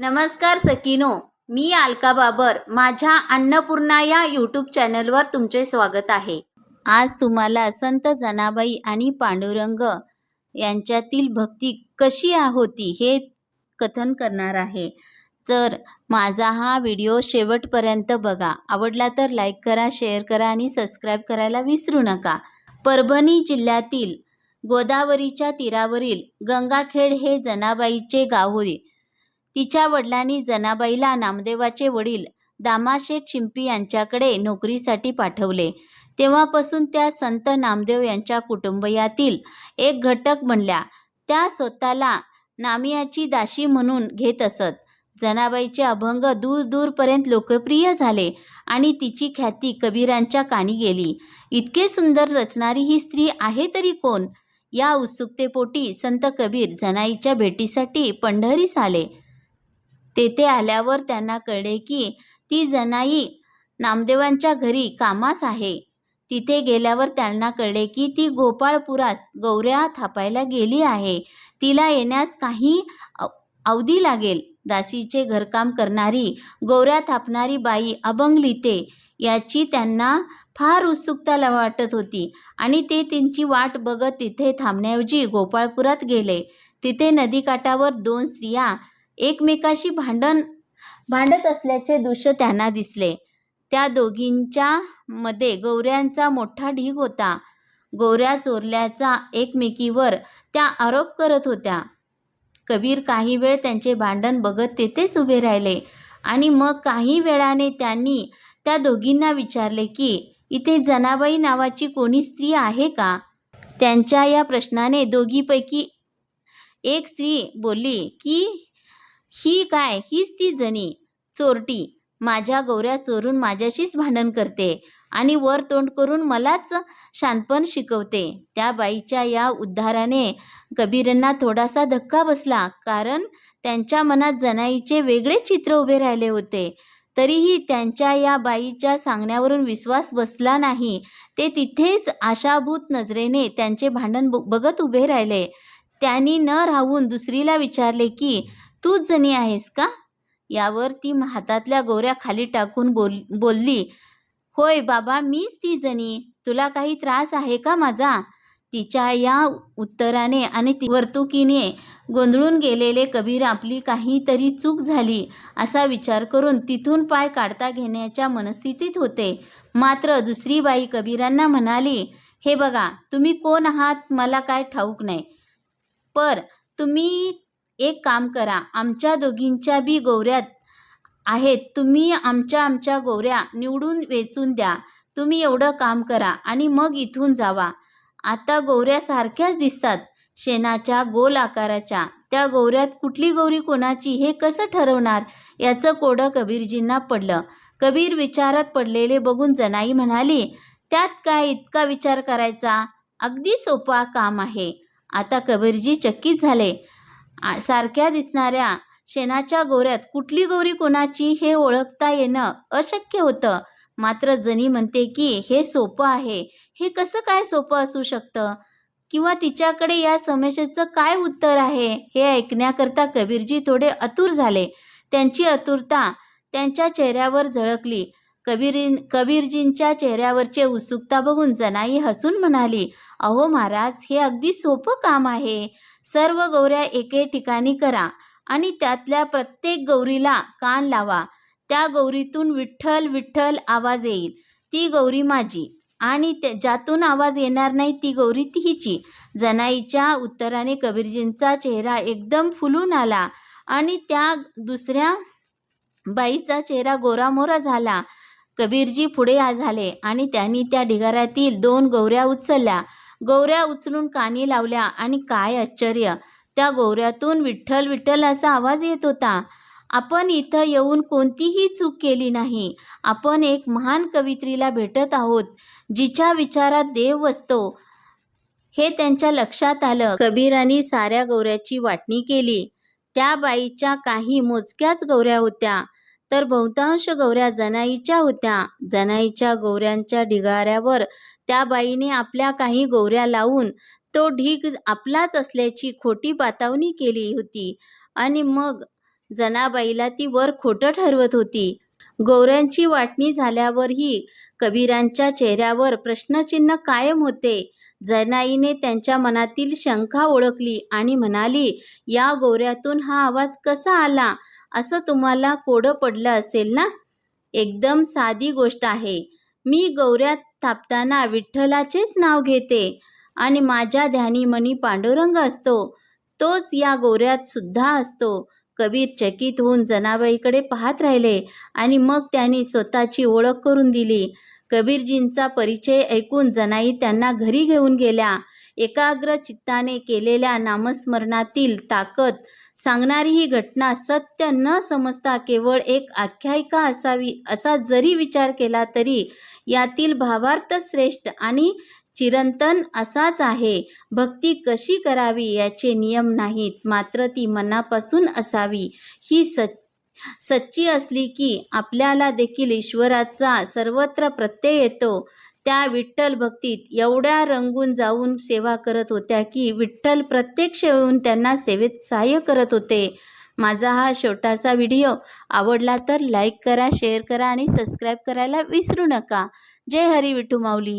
नमस्कार सकिनो मी अलका बाबर माझ्या अन्नपूर्णा या यूट्यूब चॅनलवर तुमचे स्वागत आहे. आज तुम्हाला संत जनाबाई आणि पांडुरंग यांच्यातील भक्ती कशी होती हे कथन करणार आहे. तर माझा हा व्हिडिओ शेवटपर्यंत बघा. आवडला तर लाईक करा शेअर करा आणि सबस्क्राईब करायला विसरू नका. परभणी जिल्ह्यातील गोदावरीच्या तीरावरील गंगाखेड हे जनाबाईचे गाव होय. तिच्या वडिलांनी जनाबाईला नामदेवाचे वडील दामाशेठ शिंपी यांच्याकडे नोकरीसाठी पाठवले. तेव्हापासून त्या संत नामदेव यांच्या कुटुंबियातील एक घटक बनल्या. त्या स्वतःला नामियाची दाशी म्हणून घेत असत. जनाबाईचे अभंग दूर दूरपर्यंत लोकप्रिय झाले आणि तिची ख्याती कबीरांच्या कानी गेली. इतके सुंदर रचणारी ही स्त्री आहे तरी कोण? या उत्सुकतेपोटी संत कबीर जनाईच्या भेटीसाठी पंढरीस आले. तेथे आल्यावर त्यांना कळले की ती जनाई नामदेवांच्या घरी कामास आहे. तिथे गेल्यावर त्यांना कळले की ती गोपाळपुरास गौऱ्या थापायला गेली आहे. तिला येण्यास काही अवधी लागेल. दासीचे घरकाम करणारी गौऱ्या थापणारी बाई अभंग लिहिते याची त्यांना फार उत्सुकता वाटत होती आणि ते त्यांची वाट बघत तिथे थांबण्याऐवजी गोपाळपुरात गेले. तिथे नदीकाठावर दोन स्त्रिया एकमेकाशी भांडण भांडत असल्याचे दृश्य त्यांना दिसले. त्या दोघींच्या मध्ये गौऱ्यांचा मोठा ढीग होता. गौऱ्या चोरल्याचा एकमेकीवर त्या आरोप करत होत्या. कबीर काही वेळ त्यांचे भांडण बघत तेथेच उभे राहिले आणि मग काही वेळाने त्यांनी त्या दोघींना विचारले की इथे जनाबाई नावाची कोणी स्त्री आहे का? त्यांच्या या प्रश्नाने दोघीपैकी एक स्त्री बोलली की ही काय हीच ती जणी चोरटी माझ्या गौऱ्या चोरून माझ्याशीच भांडण करते आणि वर तोंड करून मलाच शानपण शिकवते. त्या बाईच्या या उद्धाराने कबीरांना थोडासा धक्का बसला कारण त्यांच्या मनात जनाईचे वेगळे चित्र उभे राहिले होते. तरीही त्यांच्या या बाईच्या सांगण्यावरून विश्वास बसला नाही. ते तिथेच आशाभूत नजरेने त्यांचे भांडण ब- बघत उभे राहिले. त्यांनी न राहून दुसरीला विचारले की तूच जणी आहेस का? यावर ती हातातल्या गोऱ्या खाली टाकून बोल बोलली होय बाबा मीच ती जणी. तुला काही त्रास आहे का माझा? तिच्या या उत्तराने आणि ती वर्तुकीने गोंधळून गेलेले कबीर आपली काहीतरी चूक झाली असा विचार करून तिथून पाय काढता घेण्याच्या मनस्थितीत होते. मात्र दुसरी बाई कबीरांना म्हणाली हे बघा तुम्ही कोण आहात? मला काय ठाऊक नाही. पर तुम्ही एक काम करा आमच्या दोघींच्या बी गोवऱ्यात आहेत तुम्ही आमच्या आमच्या गोवऱ्या निवडून वेचून द्या. तुम्ही एवढं काम करा आणि मग इथून जावा. आता गोवऱ्या सारख्याच दिसतात शेणाच्या गोल आकाराच्या. त्या गोवऱ्यात कुठली गौरी कोणाची हे कसं ठरवणार? याचं कोडं कबीरजींना पडलं. कबीर विचारात पडलेले बघून जनाई म्हणाली त्यात काय इतका विचार करायचा? अगदी सोपा काम आहे. आता कबीरजी चकित झाले. सारख्या दिसणाऱ्या शेणाच्या गोऱ्यात कुठली गोरी कोणाची हे ओळखता येणं अशक्य होतं. मात्र जनी म्हणते की हे सोपं आहे. हे कसं काय सोपं असू शकतं? किंवा तिच्याकडे या समस्येचं काय उत्तर आहे? हे ऐकण्याकरता कबीरजी थोडे अतुर झाले. त्यांची आतुरता त्यांच्या चेहऱ्यावर झळकली. कबीर कबीरजींच्या चेहऱ्यावरचे उत्सुकता बघून जनाई हसून म्हणाली अहो महाराज हे अगदी सोपं काम आहे. सर्व गौऱ्या एके ठिकाणी करा आणि त्यातल्या प्रत्येक गौरीला कान लावा. त्या गौरीतून विठ्ठल विठ्ठल आवाज येईल. ती गौरी माझी आणि त्या ज्यातून आवाज येणार नाही ती गौरी तिहीची जनाईच्या उत्तराने कबीरजींचा चेहरा एकदम फुलून आला आणि त्या दुसऱ्या बाईचा चेहरा गोरामोरा झाला. कबीरजी पुढे आ झाले आणि त्यांनी त्या ढिगाऱ्यातील दोन गौऱ्या उचलल्या. गौऱ्या उचलून कानी लावल्या आणि काय आश्चर्य! त्या गौऱ्यातून विठ्ठल विठ्ठल असा आवाज येत होता आपण इथं येऊन कोणतीही चूक केली नाही. आपण एक महान कवित्रीला भेटत आहोत जिच्या विचारात देव वसतो. हे त्यांच्या लक्षात आलं. कबीरांनी साऱ्या गौऱ्याची वाटणी केली. त्या बाईच्या काही मोजक्याच गौऱ्या होत्या. तर बहुतांश गौऱ्या जनाईच्या होत्या. जनाईच्या गौऱ्यांच्या ढिगाऱ्यावर त्या बाईने आपल्या काही गौऱ्या लावून तो ढीग आपलाच असल्याची खोटी बातावणी केली होती. आणि मग जनाबाईला ती वर खोटं ठरवत होती. गौऱ्यांची वाटणी झाल्यावरही कबीरांच्या चेहऱ्यावर प्रश्नचिन्ह कायम होते. जनाईने त्यांच्या मनातील शंका ओळखली आणि म्हणाली या गौऱ्यातून हा आवाज कसा आला? असं तुम्हाला कोडं पडलं असेल ना? एकदम साधी गोष्ट आहे. मी गौऱ्या थापताना विठ्ठलाचेच नाव घेते आणि माझ्या ध्यानी मनी पांडुरंग असतो. तोच या गौऱ्यात सुद्धा असतो. कबीर चकित होऊन जनाबाईकडे पाहत राहिले आणि मग त्यांनी स्वतःची ओळख करून दिली. कबीरजींचा परिचय ऐकून जनाई त्यांना घरी घेऊन गेल्या. एकाग्र चित्ताने केलेल्या नामस्मरणातील ताकद सांगणारी ही घटना सत्य न समजता केवळ एक आख्यायिका असावी असा जरी विचार केला तरी यातील भावार्थ श्रेष्ठ आणि चिरंतन असाच आहे. भक्ती कशी करावी याचे नियम नाहीत मात्र ती मनापासून असावी. ही सच सच्ची असली की आपल्याला देखील ईश्वराचा सर्वत्र प्रत्यय येतो. त्या विठ्ठल भक्तीत एवढ्या रंगून जाऊन सेवा करत होत्या की विठ्ठल प्रत्यक्ष येऊन त्यांना सेवेत सहाय्य करत होते. माझा हा छोटासा व्हिडिओ आवडला तर लाईक करा शेअर करा आणि सबस्क्राईब करायला विसरू नका. जय हरी विठू माऊली.